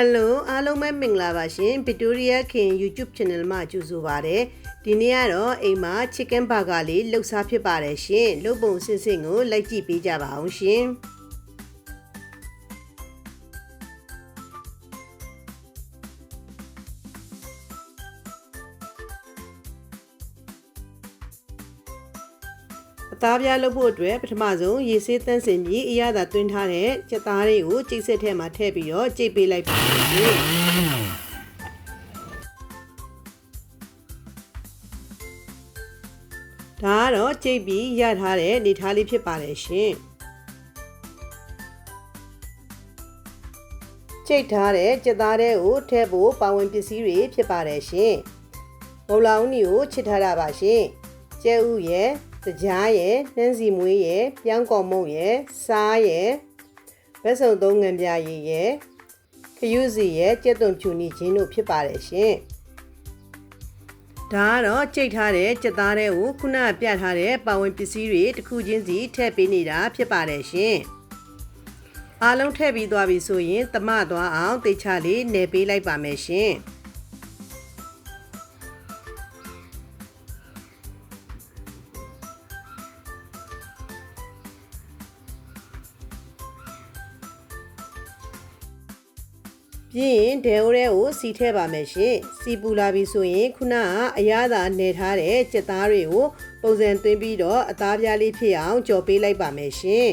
Hello အားလုံးပဲမင်္ဂလာပါရှင် Victoria King YouTube Channel မှာကြိုဆိုပါရစေဒီနေ့ကတော့အိမ်မှာ Chicken Burger လေးလှုပ်ရှားဖြစ်ပါတယ်ရှင်လုပ်ပုံစင်စင်ကိုလိုက်ကြည့်ပေးကြပါအောင်ရှင် အသားပြားလုပ်ဖို့အတွက်ပထမဆုံးရေဆေးတန်းစင်ပြီးအရသာတွင်းထားတဲ့ကြက်သားတွေကိုကြိတ်ဆက်ထဲမှာထည့်ပြီးတော့ကြိတ်ပေးလိုက်ပါမယ်ဒါကတော့ကြိတ်ပြီးရထားတဲ့နေသားလေးဖြစ်ပါတယ်ရှင်ကြိတ်ထားတဲ့ကြက်သားတွေကိုထည့်ဖို့ပါဝင်ပစ္စည်းတွေဖြစ်ပါတယ်ရှင်ဘုံလောင်နီကိုချစ်ထားတာပါရှင်ကျဲဥရဲ့ တကြားရယ်နှမ်းစီမွေးရယ်ပြောင်းကော်မုတ်ရယ်စားရယ်ဘက်စုံသုံးငံပြရည်ရယ်ခရုစီရယ်ကြက်သွန်ဖြူနီချင်းတို့ဖြစ်ပါတယ်ရှင်ဒါကတော့ကြိတ်ထားတဲ့ကြက်သားတွေကိုခုနပြထားတဲ့ပါဝင်ပစ္စည်းတွေတစ်ခုချင်းစီထည့်ပေးနေတာဖြစ်ပါတယ်ရှင်အားလုံးထည့်ပြီးသွားပြီဆိုရင်တမသွားအောင်တေချာလေးနယ်ပေးလိုက်ပါမယ်ရှင်။ ပြီးရင်ဒဲအိုရဲကိုစီထည့်ပါမယ်ရှင်စီပူလာပြီဆိုရင်ခုနကအရသာနယ်ထားတဲ့ကြက်သားတွေကိုပုံစံသွင်းပြီးတော့အသားပြားလေးဖြစ်အောင်ကြော်ပေးလိုက်ပါမယ်ရှင်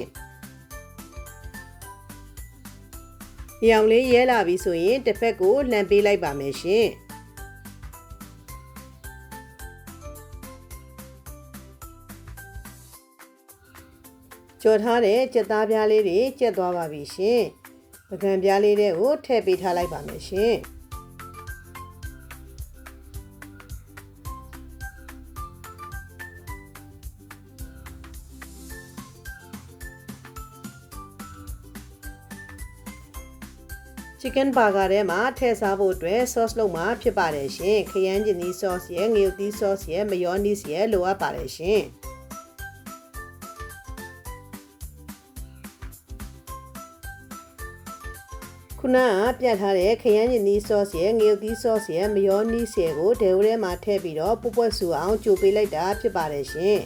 ရောင်လေးရဲလာပြီဆိုရင်တစ်ဖက်ကိုလှန်ပေးလိုက်ပါမယ်ရှင်ကြော်ထားတဲ့ကြက်သားပြားလေးတွေကျက်သွားပါပြီရှင်။ ပကံပြားလေးတွေကိုထည့်ပေးထားလိုက်ပါမယ်ရှင်ချီကင်ဘာဂါထဲမှာထည့်စားဖို့အတွက် sauce လုပ်မှာဖြစ်ပါတယ်ရှင်ခရမ်းကျင်သီး sauce ရဲ့ငရုတ်သီး sauce ရဲ့မယောနီးစ်ရဲ့လိုအပ်ပါတယ်ရှင် ခုနကပြတ်ထားတဲ့ခရမ်းညင်နီးဆော့စ်ရဲ့ငရုတ်သီးဆော့စ်ရဲ့မယောနီးစ်ရဲ့ကိုဒဲဝထဲမှာထည့်ပြီးတော့ပုတ်ပွက်ဆူအောင်ကြိုပေးလိုက်တာဖြစ်ပါတယ်ရှင်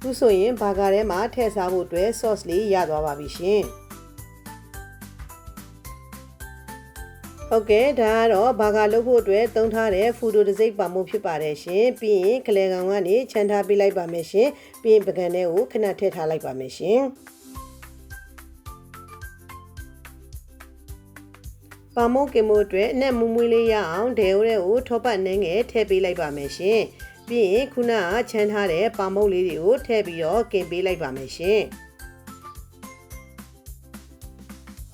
ခုဆိုရင်ဘာဂါထဲမှာထည့်စားဖို့အတွက် sauce လေးရသွားပါပြီရှင်။ ဟုတ်ကဲ့ဒါကတော့ဘာဂါလုပ်ဖို့အတွက်သုံးထားတဲ့ဖူတိုတစိမ့်ပါမှုဖြစ်ပါတယ်ရှင်ပြီးရင်ကလေကောင်ကနေခြံထားပေးလိုက်ပါမယ်ရှင်ပြီးရင်ပကံထဲကိုခဏထည့်ထားလိုက်ပါမယ်ရှင်ပါမိုးကင်မိုးအတွက်အနက်မူမွေးလေးရအောင်ဒဲအိုးတဲ့ကိုထောပတ်နှင်းငယ်ထည့်ပေးလိုက်ပါမယ်ရှင်ပြီးရင်ခုနကခြံထားတဲ့ပါမုတ်လေးတွေကိုထည့်ပြီးတော့ကင်ပေးလိုက်ပါမယ်ရှင်။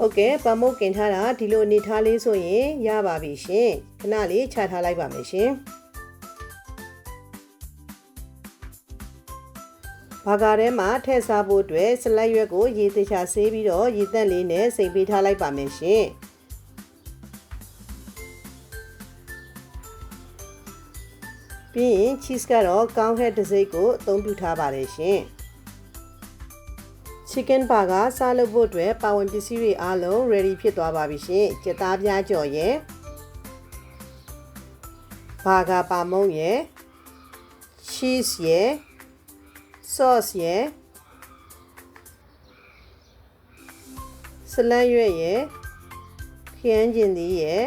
ဟုတ်ကဲ့ပမုတ်ကင်ထားတာဒီလိုအနေထားလေးဆိုရင်ရပါပြီရှင်ခဏလေးချထားလိုက်ပါမယ်ရှင်ဘာကာထဲမှာထည့်စားဖို့အတွက်ဆလတ်ရွက်ကိုရေသေးချာဆေးပြီးတော့ရေသက်လေးနဲ့စိမ်ပေးထားလိုက်ပါမယ်ရှင်ပြီးရင် cheese ကတော့ကောင်းဟက်တစ်စိတ်ကိုအသုံးပြုထားပါတယ်ရှင်။ chicken burger စားလုပ်ဖို့အတွက်ပါဝင်ပစ္စည်းတွေအားလုံး ready ဖြစ်သွားပါပြီရှင်။ကြက်သားပြားကြော်ရယ်ဘာဂါပါမုံရယ် cheese ရယ် sauce ရယ်ဆလန်ရွက်ရယ်ခရမ်းကျင်သီးရယ်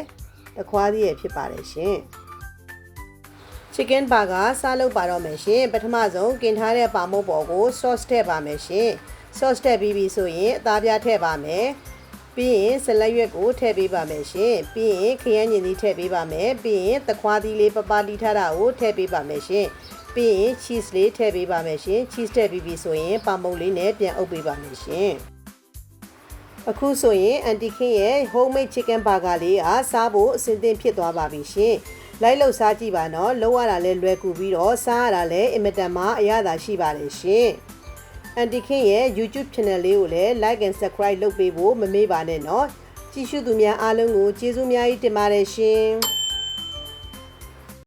တခွားသီးရယ်ဖြစ်ပါတယ်ရှင်။ chicken burger စားလုပ်ပါတော့မယ်ရှင်ပထမဆုံးกินထားတဲ့ပါမုတ်ပေါ်ကို sauce ထည့်ပါမယ်ရှင် sauce ထည့်ပြီးပြီဆိုရင်အသားပြားထည့်ပါမယ်ပြီးရင်ဆလတ်ရွက်ကိုထည့်ပေးပါမယ်ရှင်ပြီးရင်ခရမ်းညင်သီးထည့်ပေးပါမယ်ပြီးရင်သခွားသီးလေးပပတီးထားတာကိုထည့်ပေးပါမယ်ရှင်ပြီးရင် cheese လေးထည့်ပေးပါမယ်ရှင် cheese ထည့်ပြီးပြီဆိုရင်ပါမုတ်လေးနဲ့ပြန်အုပ်ပေးပါမယ်ရှင်အခုဆိုရင်အန်တီခင်ရဲ့ homemade chicken burger လေးအားစားဖို့အဆင်သင့်ဖြစ်သွားပါပြီရှင်လိုက်လို့စားကြည့်ပါနော်လုံးဝတာလဲလွယ်ကူပြီးတော့စားရတာလဲအင်မတန်မှအရသာရှိပါတယ်ရှင် အန်တီခင်ရဲ့ YouTube channel လေးကိုလည်း like and subscribe လုပ်ပေးဖို့မမေ့ပါနဲ့နော်ကြည့်ရှုသူများအားလုံးကိုကျေးဇူးများကြီးတင်ပါတယ်ရှင်